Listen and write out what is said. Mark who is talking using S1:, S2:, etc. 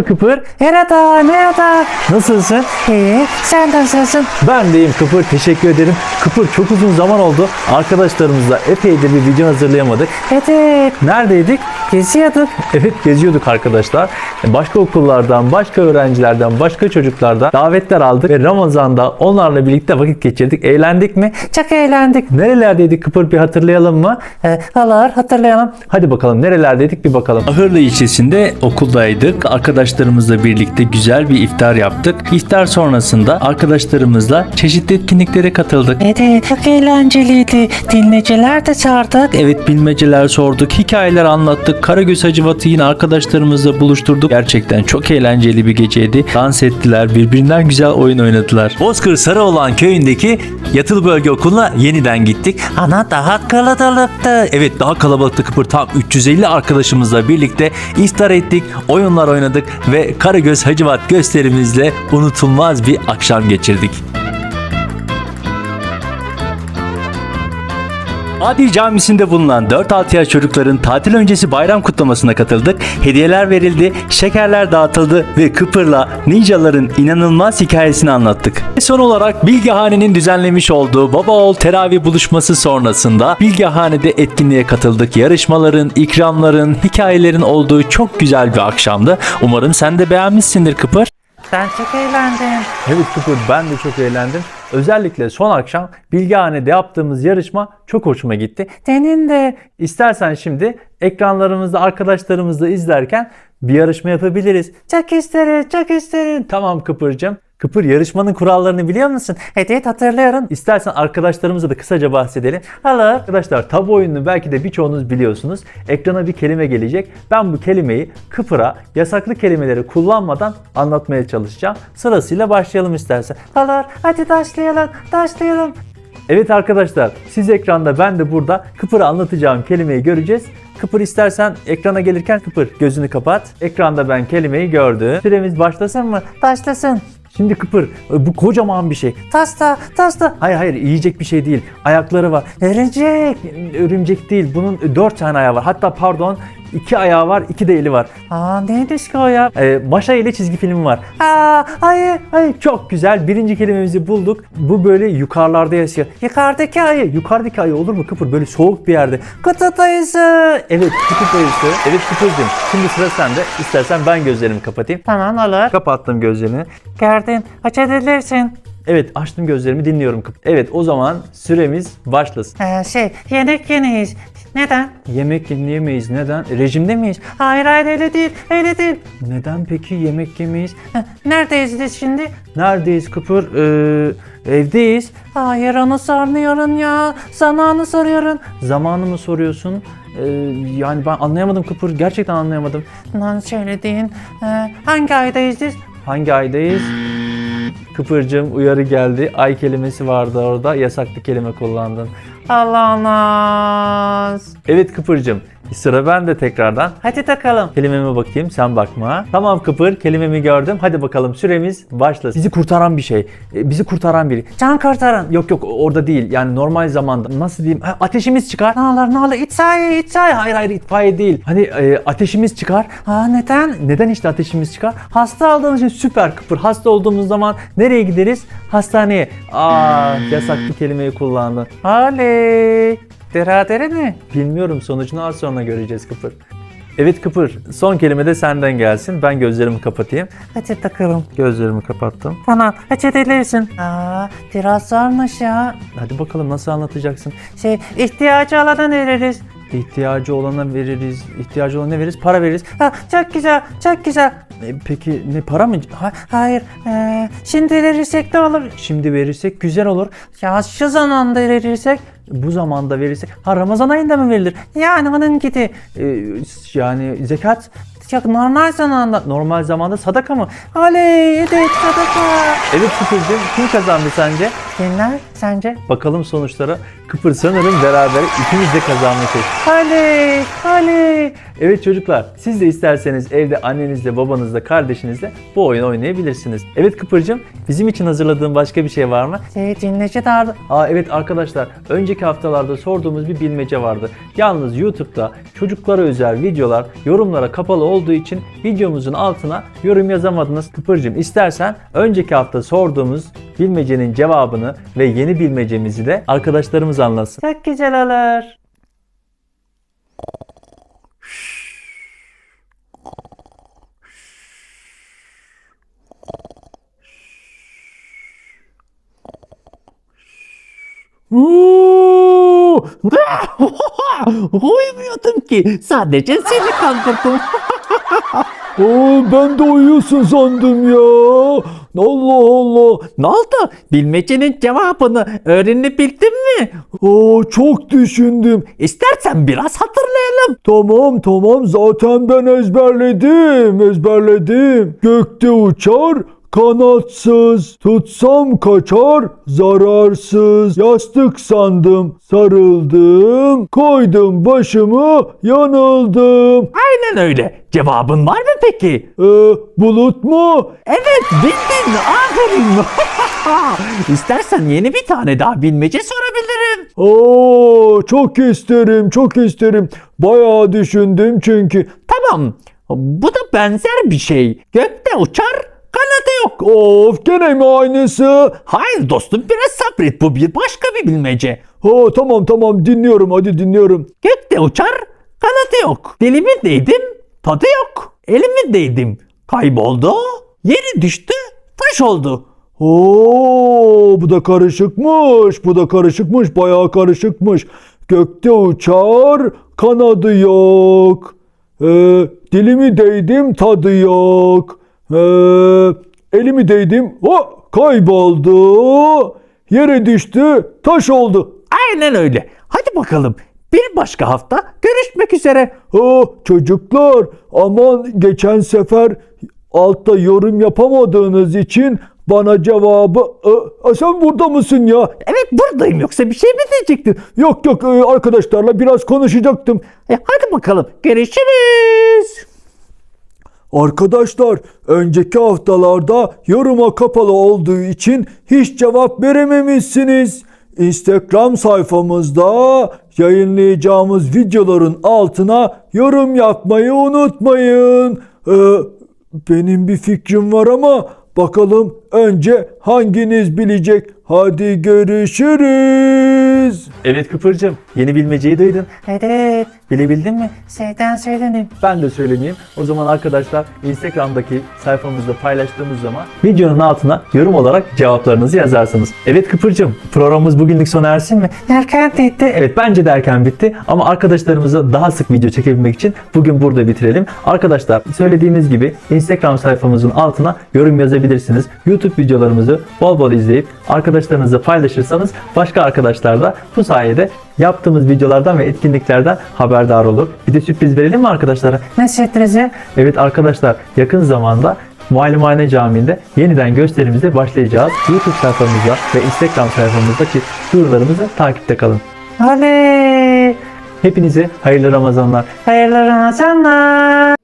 S1: Merhaba Kıpır.
S2: Merhaba, merhaba.
S1: Nasılsın?
S2: İyi, sen nasılsın?
S1: Ben deyim Kıpır. Teşekkür ederim. Kıpır çok uzun zaman oldu. Arkadaşlarımızla epeydir bir video hazırlayamadık.
S2: Evet,
S1: Neredeydik?
S2: Geziyorduk.
S1: Evet geziyorduk arkadaşlar. Başka okullardan, başka öğrencilerden, başka çocuklardan davetler aldık ve Ramazan'da onlarla birlikte vakit geçirdik. Eğlendik mi?
S2: Çok eğlendik.
S1: Nerelerdeydik Kıpır bir hatırlayalım mı?
S2: Ee, olur, hatırlayalım.
S1: Hadi bakalım nerelerdeydik bir bakalım. Ahırlı ilçesinde okuldaydık. Arkadaşlarımızla birlikte güzel bir iftar yaptık. İftar sonrasında arkadaşlarımızla çeşitli etkinliklere katıldık.
S2: Evet, çok eğlenceliydi. Dinleyiciler de çağırdık.
S1: Evet bilmeceler sorduk, hikayeler anlattık. Karagöz Hacivat'ı yine arkadaşlarımızla buluşturduk. Gerçekten çok eğlenceli bir geceydi. Dans ettiler, birbirinden güzel oyun oynadılar. Bozkır Sarıoğlan köyündeki yatılı bölge okuluna yeniden gittik.
S2: Ana daha kalabalıktı.
S1: Evet daha kalabalıktı Kıpır. Tam 350 arkadaşımızla birlikte iftar ettik, oyunlar oynadık ve Karagöz Hacivat gösterimizle unutulmaz bir akşam geçirdik. Adil Camisi'nde bulunan 4-6 yaş çocukların tatil öncesi bayram kutlamasına katıldık. Hediyeler verildi, şekerler dağıtıldı ve Kıpır'la ninjaların inanılmaz hikayesini anlattık. Ve son olarak Bilgehane'nin düzenlemiş olduğu Baba Oğul Teravih buluşması sonrasında Bilgehane'de etkinliğe katıldık. Yarışmaların, ikramların, hikayelerin olduğu çok güzel bir akşamdı. Umarım sen de beğenmişsindir Kıpır.
S2: Ben çok eğlendim.
S1: Evet Kıpır ben de çok eğlendim. Özellikle son akşam Bilgehane'de yaptığımız yarışma çok hoşuma gitti.
S2: Senin de.
S1: İstersen şimdi ekranlarımızda arkadaşlarımızla izlerken bir yarışma yapabiliriz.
S2: Çok isterim, çok isterim.
S1: Tamam Kıpır'cığım. Kıpır yarışmanın kurallarını biliyor musun?
S2: Evet, hatırlıyorum.
S1: İstersen arkadaşlarımıza da kısaca bahsedelim.
S2: Olur.
S1: Arkadaşlar tabu oyununu belki de birçoğunuz biliyorsunuz. Ekrana bir kelime gelecek. Ben bu kelimeyi Kıpır'a yasaklı kelimeleri kullanmadan anlatmaya çalışacağım. Sırasıyla başlayalım istersen.
S2: Olur, hadi başlayalım, başlayalım.
S1: Evet arkadaşlar siz ekranda ben de burada Kıpır'a anlatacağım kelimeyi göreceğiz. Kıpır istersen ekrana gelirken Kıpır gözünü kapat. Ekranda ben kelimeyi gördüm. Süremiz başlasın mı?
S2: Başlasın.
S1: Şimdi Kıpır bu kocaman bir şey.
S2: Tasta, tasta.
S1: Hayır hayır yiyecek bir şey değil. Ayakları var.
S2: Örümcek.
S1: Örümcek değil. Bunun dört tane ayağı var. Hatta pardon iki ayağı var, iki de eli var.
S2: Aa, neydi o ya?
S1: Ee, Maşa ile çizgi filmi var.
S2: Aa, hayır, hayır.
S1: Çok güzel. Birinci kelimemizi bulduk. Bu böyle yukarılarda yaşıyor.
S2: Yukarıdaki ayı.
S1: Yukarıdaki ayı olur mu Kıpır? Böyle soğuk bir yerde.
S2: Kutup ayısı.
S1: Evet kutup ayısı. Evet Kıpır'cığım. Şimdi sıra sende. İstersen ben gözlerimi kapatayım.
S2: Tamam olur.
S1: Kapattım gözlerini.
S2: Gördün. Açabilirsin.
S1: Evet açtım gözlerimi dinliyorum. Evet o zaman süremiz başlasın.
S2: Ee, şey, yemek yemeyiz. Neden?
S1: Yemek yemeyiz. Neden? Rejimde miyiz?
S2: Hayır hayır öyle değil, öyle değil.
S1: Neden peki yemek yemeyiz?
S2: Neredeyiz biz şimdi?
S1: Neredeyiz Kıpır? Ee, evdeyiz.
S2: Hayır onu sormuyorum ya. Zamanı soruyorum.
S1: Zamanı mı soruyorsun? Ee, yani ben anlayamadım Kıpır. Gerçekten anlayamadım.
S2: Lan şöyle deyin. Ee, hangi aydayız biz?
S1: Hangi aydayız? Kıpırcığım uyarı geldi. Ay kelimesi vardı orada. Yasaklı kelime kullandın.
S2: Allah Allah.
S1: Evet Kıpırcığım. Sıra bende tekrardan.
S2: Hadi takalım.
S1: Kelimeme bakayım sen bakma. Tamam Kıpır kelimemi gördüm. Hadi bakalım süremiz başlasın. Bizi kurtaran bir şey. Ee, Bizi kurtaran biri.
S2: Can kurtarın.
S1: Yok yok orada değil. Yani normal zamanda. Nasıl diyeyim? Ha, ateşimiz çıkar.
S2: Ne olur ne olur itfaiye itfaiye.
S1: Hayır hayır itfaiye değil. Hani e, ateşimiz çıkar.
S2: Aa neden?
S1: Neden işte ateşimiz çıkar? Hasta aldığımız için süper Kıpır. Hasta olduğumuz zaman nereye gideriz? Hastaneye. Aa yasaklı kelimeyi kullandın.
S2: Oley. Biraderi mi?
S1: Bilmiyorum sonucunu az sonra göreceğiz Kıpır. Evet Kıpır son kelime de senden gelsin. Ben gözlerimi kapatayım.
S2: Hadi takalım.
S1: Gözlerimi kapattım.
S2: Tamam açabilirsin. Aa biraz zormuş ya.
S1: Hadi bakalım nasıl anlatacaksın?
S2: Şey ihtiyacı olana veririz.
S1: İhtiyacı olana veririz. İhtiyacı olana ne veririz? Para veririz.
S2: Ha, çok güzel, çok güzel.
S1: E, peki ne para mı? Ha,
S2: Hayır, ee, şimdi verirsek de olur.
S1: şimdi verirsek güzel olur.
S2: Ya şu zamanda verirsek,
S1: Bu zamanda verirsek. Ha Ramazan ayında mı verilir?
S2: yani onun gibi.
S1: E, yani zekat
S2: Çok normal zamanda.
S1: normal zamanda sadaka mı?
S2: Oley, evet sadaka.
S1: Evet Şükürcüğüm kim kazandı sence?
S2: Kimler sence?
S1: Bakalım sonuçlara. Kıpır sanırım beraber ikimiz de kazanmışız.
S2: Ali, Ali.
S1: Evet çocuklar siz de isterseniz evde annenizle, babanızla, kardeşinizle bu oyunu oynayabilirsiniz. Evet Kıpır'cığım bizim için hazırladığın başka bir şey var mı?
S2: Şey, dinleyici dardı.
S1: Aa evet arkadaşlar önceki haftalarda sorduğumuz bir bilmece vardı. Yalnız YouTube'da çocuklara özel videolar yorumlara kapalı olduğu için videomuzun altına yorum yazamadınız. Kıpır'cığım istersen önceki hafta sorduğumuz bilmecenin cevabını ve yeni bilmecemizi de arkadaşlarımız anlatsın.
S2: Çok güzel olur.
S3: Uyumuyordum ki. Sadece seni kandırdım.
S4: Aa, ben de uyuyorsun sandım ya. Allah Allah.
S3: ne oldu? Bilmecenin cevabını öğrenebildin mi?
S4: Aa, çok düşündüm.
S3: İstersen biraz hatırlayalım.
S4: Tamam tamam zaten ben ezberledim ezberledim. Gökte uçar kanatsız tutsam kaçar zararsız yastık sandım sarıldım koydum başımı yanıldım.
S3: Aynen öyle. Cevabın var mı peki?
S4: Ee, bulut mu?
S3: Evet bildin. Aferin. İstersen yeni bir tane daha bilmece sorabilirim.
S4: Oo, çok isterim çok isterim. Bayağı düşündüm çünkü.
S3: Tamam. Bu da benzer bir şey. Gökte uçar, kanadı yok.
S4: Of gene mi aynısı?
S3: Hayır dostum biraz sabret. Bu bir başka bir bilmece.
S4: Ha tamam tamam dinliyorum hadi dinliyorum.
S3: Gökte uçar, kanadı yok. Dilimi değdim, tadı yok. Elimi değdim, kayboldu. Yeri düştü, taş oldu.
S4: Oo bu da karışıkmış. Bu da karışıkmış. Bayağı karışıkmış. Gökte uçar, kanadı yok. Ee, dilimi değdim, tadı yok. Ee, elimi değdim, o kayboldu. Yere düştü, taş oldu.
S3: Aynen öyle. Hadi bakalım. Bir başka hafta görüşmek üzere.
S4: Ha, çocuklar aman geçen sefer altta yorum yapamadığınız için bana cevabı "E, e, sen burada mısın ya?
S3: Evet buradayım yoksa bir şey mi diyecektin?
S4: Yok yok e, arkadaşlarla biraz konuşacaktım.
S3: E, hadi bakalım. Görüşürüz.
S4: Arkadaşlar önceki haftalarda yoruma kapalı olduğu için hiç cevap verememişsiniz. Instagram sayfamızda yayınlayacağımız videoların altına yorum yapmayı unutmayın. Ee, benim bir fikrim var ama bakalım önce hanginiz bilecek? Hadi görüşürüz.
S1: Evet Kıpır'cığım yeni bilmeceyi duydun.
S2: Evet.
S1: Bilebildin mi?
S2: Şeyden söyledim.
S1: Ben de söylemeyeyim. O zaman arkadaşlar Instagram'daki sayfamızda paylaştığımız zaman videonun altına yorum olarak cevaplarınızı yazarsınız. Evet Kıpır'cığım programımız bugünlük sona ersin mi?
S2: Erken gitti.
S1: Evet bence de erken bitti ama arkadaşlarımıza daha sık video çekebilmek için bugün burada bitirelim. Arkadaşlar söylediğimiz gibi Instagram sayfamızın altına yorum yazabilirsiniz. YouTube videolarımızı bol bol izleyip arkadaşlarınızla paylaşırsanız başka arkadaşlar da bu sayede yaptığımız videolardan ve etkinliklerden haberdar olur. Bir de sürpriz verelim mi arkadaşlara?
S2: Ne sürprizi?
S1: Evet arkadaşlar yakın zamanda Muallimhane Camii'nde yeniden gösterimize başlayacağız. YouTube sayfamızda ve Instagram sayfamızdaki duyurularımızı takipte kalın.
S2: Ali.
S1: Hepinize hayırlı Ramazanlar.
S2: Hayırlı Ramazanlar.